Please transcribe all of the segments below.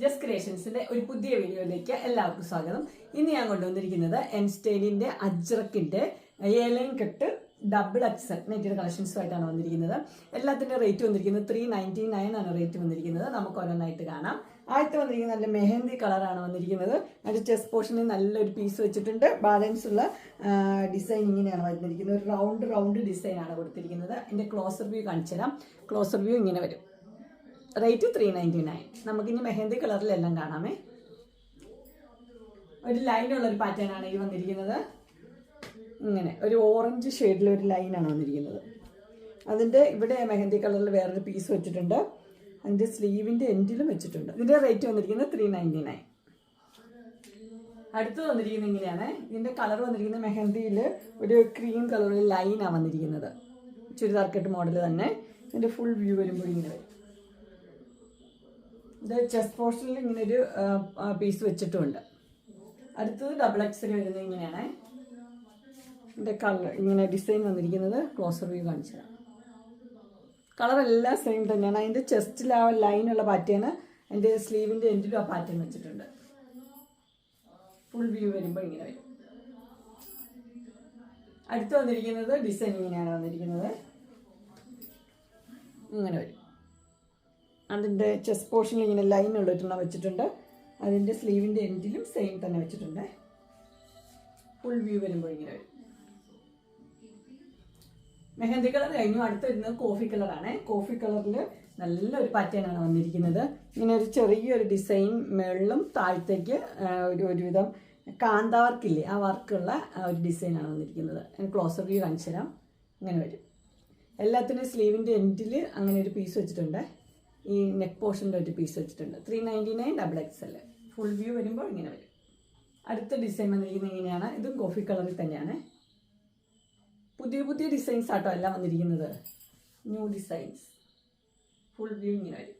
Just ക്രിയേഷൻസിന്റെ ഒരു പുതിയ വീഡിയോയിലേക്ക് എല്ലാവർക്കും സ്വാഗതം. ഇന്ന് ഞാൻ കൊണ്ടുവന്നിരിക്കുന്നത് എൻസ്റ്റൈലിന്റെ അജ്രക്കിന്റെ ഏലയും കെട്ട് ഡബിൾ എക്സൽ നെറ്റിയുടെ കളക്ഷൻസുമായിട്ടാണ് വന്നിരിക്കുന്നത്. എല്ലാത്തിന്റെ റേറ്റ് വന്നിരിക്കുന്നത് ത്രീ നയന്റി നയൻ ആണ് റേറ്റ് വന്നിരിക്കുന്നത്. നമുക്ക് ഓരോന്നായിട്ട് കാണാം. ആദ്യത്തെ വന്നിരിക്കുന്നത് നല്ല മെഹന്തി കളറാണ് വന്നിരിക്കുന്നത്. അതിന്റെ ചെസ്റ്റ് പോർഷനിൽ നല്ലൊരു പീസ് വെച്ചിട്ടുണ്ട്. ബാലൻസ് ഉള്ള ഡിസൈൻ ഇങ്ങനെയാണ് വന്നിരിക്കുന്നത്. ഒരു റൗണ്ട് റൗണ്ട് ഡിസൈനാണ് കൊടുത്തിരിക്കുന്നത്. എന്റെ ക്ലോസർ വ്യൂ കാണിച്ചു തരാം ക്ലോസർ വ്യൂ ഇങ്ങനെ വരും. റേറ്റ് ത്രീ നയന്റി നയൻ നമുക്കിനി മെഹന്തി കളറിലെല്ലാം കാണാമേ. ഒരു ലൈനുള്ള ഒരു പാറ്റേൺ ആണ് ഈ വന്നിരിക്കുന്നത്. ഇങ്ങനെ ഒരു ഓറഞ്ച് ഷെയ്ഡിൽ ഒരു ലൈനാണ് വന്നിരിക്കുന്നത്. അതിന്റെ ഇവിടെ മെഹന്തി കളറിൽ വേറൊരു പീസ് വെച്ചിട്ടുണ്ട്. അതിന്റെ സ്ലീവിന്റെ എൻഡിലും വെച്ചിട്ടുണ്ട്. ഇതിന്റെ റേറ്റ് വന്നിരിക്കുന്നത് ത്രീ നയന്റി നയൻ അടുത്ത് വന്നിരിക്കുന്നത് ഇങ്ങനെയാണ്. ഇതിന്റെ കളർ വന്നിരിക്കുന്നത് മെഹന്തിയിൽ ഒരു ക്രീം കളറിൽ ലൈനാണ് വന്നിരിക്കുന്നത്. ചുരിദാർ കെട്ട് മോഡൽ തന്നെ. ഇതിന്റെ ഫുൾ വ്യൂ വരുമ്പോൾ ഇങ്ങനെ ഇത് ചെസ്റ്റ് പോർഷനിൽ ഇങ്ങനെ ഒരു പീസ് വെച്ചിട്ടുണ്ട്. അടുത്തത് ഡബിൾ എക്സൽ വരുന്നത് ഇങ്ങനെയാണ്. ഇതിന്റെ കളർ ഇങ്ങനെ ഡിസൈൻ വന്നിരിക്കുന്നത് ക്ലോസർ വ്യൂ കാണിച്ചു കളർ എല്ലാം സെയിം തന്നെയാണ്. അതിന്റെ ചെസ്റ്റിൽ ആ ലൈനുള്ള പാറ്റേൺ എന്റെ സ്ലീവിന്റെ എൻഡിലും ആ പാറ്റേൺ വെച്ചിട്ടുണ്ട്. ഫുൾ വ്യൂ വരുമ്പോൾ ഇങ്ങനെ വരും. അടുത്ത് വന്നിരിക്കുന്നത് ഡിസൈൻ ഇങ്ങനെയാണ് വന്നിരിക്കുന്നത്. ഇങ്ങനെ വരും. അതിന്റെ ചെസ്റ്റ് പോർഷനിൽ ഇങ്ങനെ ലൈൻ ഉള്ളിട്ടുണ്ട് വെച്ചിട്ടുണ്ട്. അതിന്റെ സ്ലീവിന്റെ എൻഡിലും സെയിം തന്നെ വെച്ചിട്ടുണ്ട്. ഫുൾ വ്യൂ വരുമ്പോൾ ഇങ്ങനെ മെഹന്തി കളർ കഴിഞ്ഞു. അടുത്ത് വരുന്നത് കോഫി കളറാണ് കോഫി കളറിൽ നല്ലൊരു പാറ്റേണാണ് വന്നിരിക്കുന്നത്. ഇങ്ങനെ ഒരു ചെറിയൊരു ഡിസൈൻ മുകളിലും താഴത്തേക്ക് ഒരു ഒരുവിധം കാന്ത വർക്കില്ലേ ആ വർക്കുള്ള ഒരു ഡിസൈനാണ് വന്നിരിക്കുന്നത്. ക്ലോസർ വ്യൂ കാണിച്ചു തരാം ഇങ്ങനെ വരും. എല്ലാത്തിനും സ്ലീവിന്റെ എൻഡിൽ അങ്ങനെ ഒരു പീസ് വെച്ചിട്ടുണ്ട്. ഈ നെക്ക് പോർഷന്റെ ഒരു പീസ് വെച്ചിട്ടുണ്ട്. Three ninety nine double X L full view വരുമ്പോൾ ഇങ്ങനെ വരും. അടുത്ത ഡിസൈൻ വന്നിരിക്കുന്നത് ഇങ്ങനെയാണ്. ഇതും കോഫി കളറിൽ തന്നെയാണ്. പുതിയ പുതിയ ഡിസൈൻസ് ആട്ടോ എല്ലാം വന്നിരിക്കുന്നത്. ന്യൂ ഡിസൈൻസ് ഫുൾ വ്യൂ ഇങ്ങനെ വരും.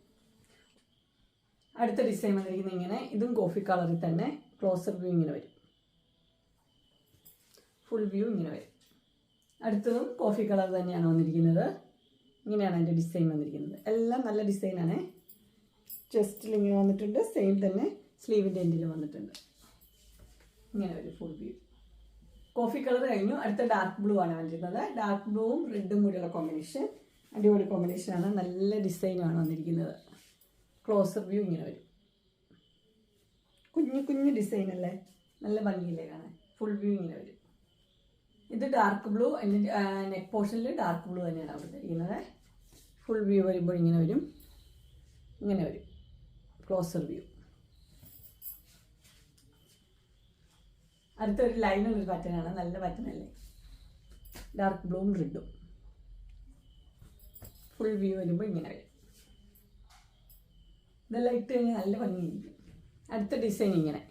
അടുത്ത ഡിസൈൻ വന്നിരിക്കുന്നത് ഇങ്ങനെ. ഇതും കോഫി കളറിൽ തന്നെ. ക്ലോസർ വ്യൂ ഇങ്ങനെ വരും. ഫുൾ വ്യൂ ഇങ്ങനെ വരും. അടുത്തതും കോഫി കളർ തന്നെയാണ് വന്നിരിക്കുന്നത്. ഇങ്ങനെയാണ് അതിന്റെ ഡിസൈൻ വന്നിരിക്കുന്നത്. എല്ലാം നല്ല ഡിസൈനാണ്. ചെസ്റ്റിൽ ഇങ്ങനെ വന്നിട്ടുണ്ട്. സെയിം തന്നെ സ്ലീവിന്റെ എൻഡിൽ വന്നിട്ടുണ്ട്. ഇങ്ങനെ ഒരു ഫുൾ വ്യൂ കോഫി കളർ കഴിഞ്ഞു. അടുത്ത ഡാർക്ക് ബ്ലൂ ആണ് വന്നിരുന്നത് ഡാർക്ക് ബ്ലൂവും റെഡും കൂടിയുള്ള കോമ്പിനേഷൻ അടിപൊളി കോമ്പിനേഷനാണ് നല്ല ഡിസൈനാണ് വന്നിരിക്കുന്നത്. ക്ലോസർ വ്യൂ ഇങ്ങനെ വരും. കുഞ്ഞു കുഞ്ഞു ഡിസൈൻ അല്ലേ? നല്ല ഭംഗിയില്ലേ കാണാൻ? ഫുൾ വ്യൂ ഇങ്ങനെ വരും. ഇത് ഡാർക്ക് ബ്ലൂ അതിന്റെ നെക്ക് പോർഷനിൽ ഡാർക്ക് ബ്ലൂ തന്നെയാണ് അവിടെ കൊടുത്തിരിക്കുന്നത് ഫുൾ വ്യൂ വരുമ്പോൾ ഇങ്ങനെ വരും. ഇങ്ങനെ വരും. ക്ലോസർ വ്യൂ അടുത്തൊരു ഒരു ലൈനുള്ള ഒരു പാറ്റേണാണ് നല്ല പാറ്റേൺ അല്ലേ? ഡാർക്ക് ബ്ലൂവും റെഡും ഫുൾ വ്യൂ വരുമ്പോൾ ഇങ്ങനെ വരും. ഇതെല്ലാം ഇട്ട് കഴിഞ്ഞാൽ നല്ല ഭംഗിയിരിക്കും അടുത്ത ഡിസൈൻ ഇങ്ങനെ.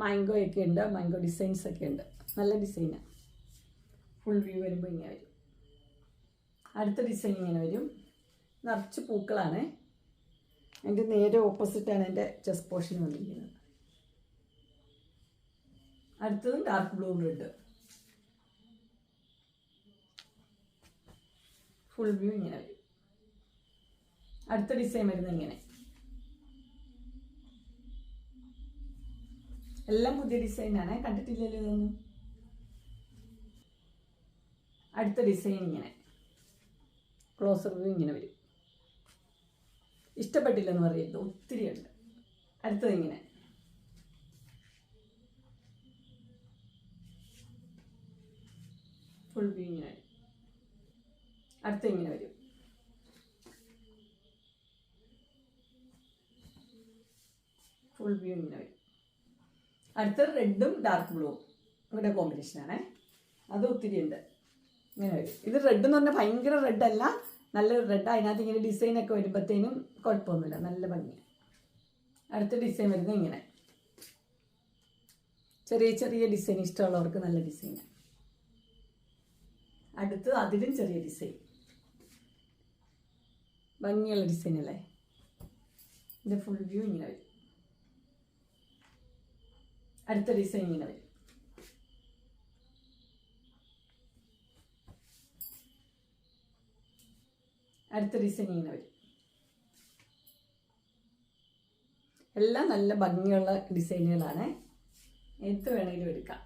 മാംഗോ ഒക്കെ ഉണ്ട്. മാംഗോ ഡിസൈൻസ് ഒക്കെ ഉണ്ട്. നല്ല ഡിസൈനാണ് ഫുൾ വ്യൂ വരുമ്പോൾ ഇങ്ങനെ വരും. അടുത്ത ഡിസൈൻ ഇങ്ങനെ വരും. നിറച്ച് പൂക്കളാണ്. എന്റെ നേരെ ഓപ്പോസിറ്റാണ് എന്റെ ചെസ്റ്റ് പോർഷൻ വന്നിരിക്കുന്നത്. അടുത്തത് dark blue red full view ഇങ്ങനെ വരും. അടുത്ത ഡിസൈൻ വരുന്നത് ഇങ്ങനെ. എല്ലാം പുതിയ ഡിസൈനാണ് കണ്ടിട്ടില്ലല്ലോ ഇതൊന്നും? അടുത്ത ഡിസൈൻ ഇങ്ങനെ. ക്ലോസർ വ്യൂ ഇങ്ങനെ വരും. ഇഷ്ടപ്പെട്ടില്ലെന്ന് പറയരുത് ഒത്തിരി ഉണ്ട്. അടുത്തത് ഇങ്ങനെ. ഫുൾ വ്യൂ ഇങ്ങനെ അടുത്ത ഇങ്ങനെ വരും. ഫുൾ വ്യൂ ഇങ്ങനെ വരും. അടുത്ത റെഡും ഡാർക്ക് ബ്ലൂവും ഇവിടെ കോമ്പിനേഷനാണേ അത് ഒത്തിരി ഉണ്ട്. ഇങ്ങനെ ഇത് റെഡ് എന്ന് പറഞ്ഞാൽ ഭയങ്കര റെഡ് അല്ല. നല്ല റെഡ് അതിനകത്ത് ഇങ്ങനെ ഡിസൈൻ ഒക്കെ വരുമ്പോഴത്തേനും കുഴപ്പമൊന്നുമില്ല നല്ല ഭംഗിയാണ് അടുത്ത ഡിസൈൻ വരുന്നത് ഇങ്ങനെ. ചെറിയ ചെറിയ ഡിസൈൻ ഇഷ്ടമുള്ളവർക്ക് നല്ല ഡിസൈനാണ് അടുത്ത് അതിലും ചെറിയ ഡിസൈൻ ഭംഗിയുള്ള ഡിസൈൻ അല്ലേ? ഇതിന്റെ ഫുൾ വ്യൂ ഇങ്ങനെ വരും. അടുത്ത ഡിസൈൻ ഇങ്ങനെ വരും. അടുത്ത ഡിസൈൻ ഇങ്ങനെ വരും. എല്ലാം നല്ല ഭംഗിയുള്ള ഡിസൈനുകളാണ് എന്ത് വേണമെങ്കിലും എടുക്കാം.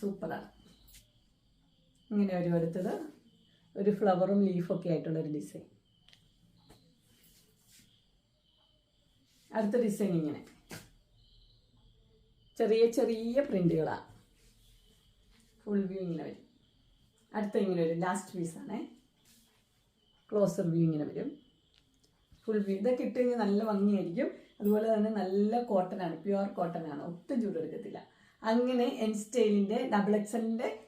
സൂപ്പറാണ്. ഇങ്ങനെ ഒരു അടുത്തത് ഒരു ഫ്ലവറും ലീഫൊക്കെ ആയിട്ടുള്ള ഒരു ഡിസൈൻ അടുത്ത ഡിസൈൻ ഇങ്ങനെ. ചെറിയ ചെറിയ പ്രിന്റുകളാണ് ഫുൾ വ്യൂ ഇങ്ങനെ വരും. അടുത്ത ഇങ്ങനെ ഒരു ലാസ്റ്റ് പീസാണേ ക്ലോസർ വ്യൂ ഇങ്ങനെ വരും. ഫുൾ വ്യൂ ഇതൊക്കെ ഇട്ട് കഴിഞ്ഞാൽ നല്ല ഭംഗിയായിരിക്കും. അതുപോലെ തന്നെ നല്ല കോട്ടൺ ആണ്. പ്യുവർ കോട്ടൺ ആണ്. ഒട്ടും ചൂടെടുക്കത്തില്ല. അങ്ങനെ എൻ സ്റ്റൈലിന്റെ ഡബിൾ എക്സലിന്റെ